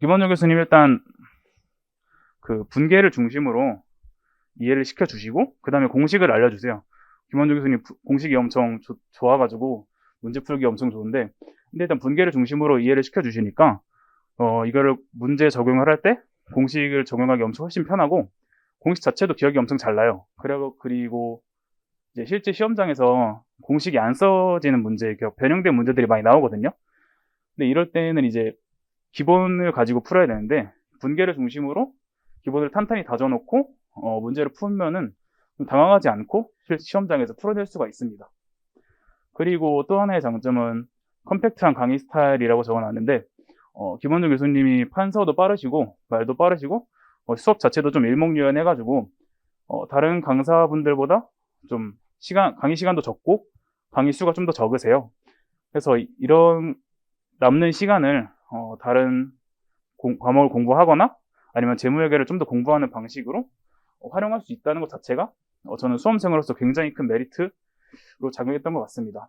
김원정 교수님 일단 그 분계를 중심으로 이해를 시켜주시고 그 다음에 공식을 알려주세요. 김원정 교수님 부- 공식이 엄청 좋- 좋아가지고 문제 풀기 엄청 좋은데 근데 일단 분계를 중심으로 이해를 시켜주시니까 어 이거를 문제 적용을 할 때 공식을 적용하기 엄청 훨씬 편하고 공식 자체도 기억이 엄청 잘 나요. 그리고 그리고 이제 실제 시험장에서 공식이 안 써지는 문제, 그 변형된 문제들이 많이 나오거든요. 근데 이럴 때는 이제 기본을 가지고 풀어야 되는데 분계를 중심으로 기본을 탄탄히 다져놓고 어, 문제를 풀면은 좀 당황하지 않고 실- 시험장에서 풀어낼 수가 있습니다. 그리고 또 하나의 장점은 컴팩트한 강의 스타일이라고 적어놨는데 어, 김원중 교수님이 판서도 빠르시고 말도 빠르시고 어, 수업 자체도 좀 일목요연해가지고 어, 다른 강사분들보다 좀 시간 강의 시간도 적고 강의 수가 좀 더 적으세요. 그래서 이- 이런 남는 시간을 어, 다른 공- 과목을 공부하거나 아니면 재무회계를 좀 더 공부하는 방식으로 어, 활용할 수 있다는 것 자체가 어, 저는 수험생으로서 굉장히 큰 메리트로 작용했던 것 같습니다.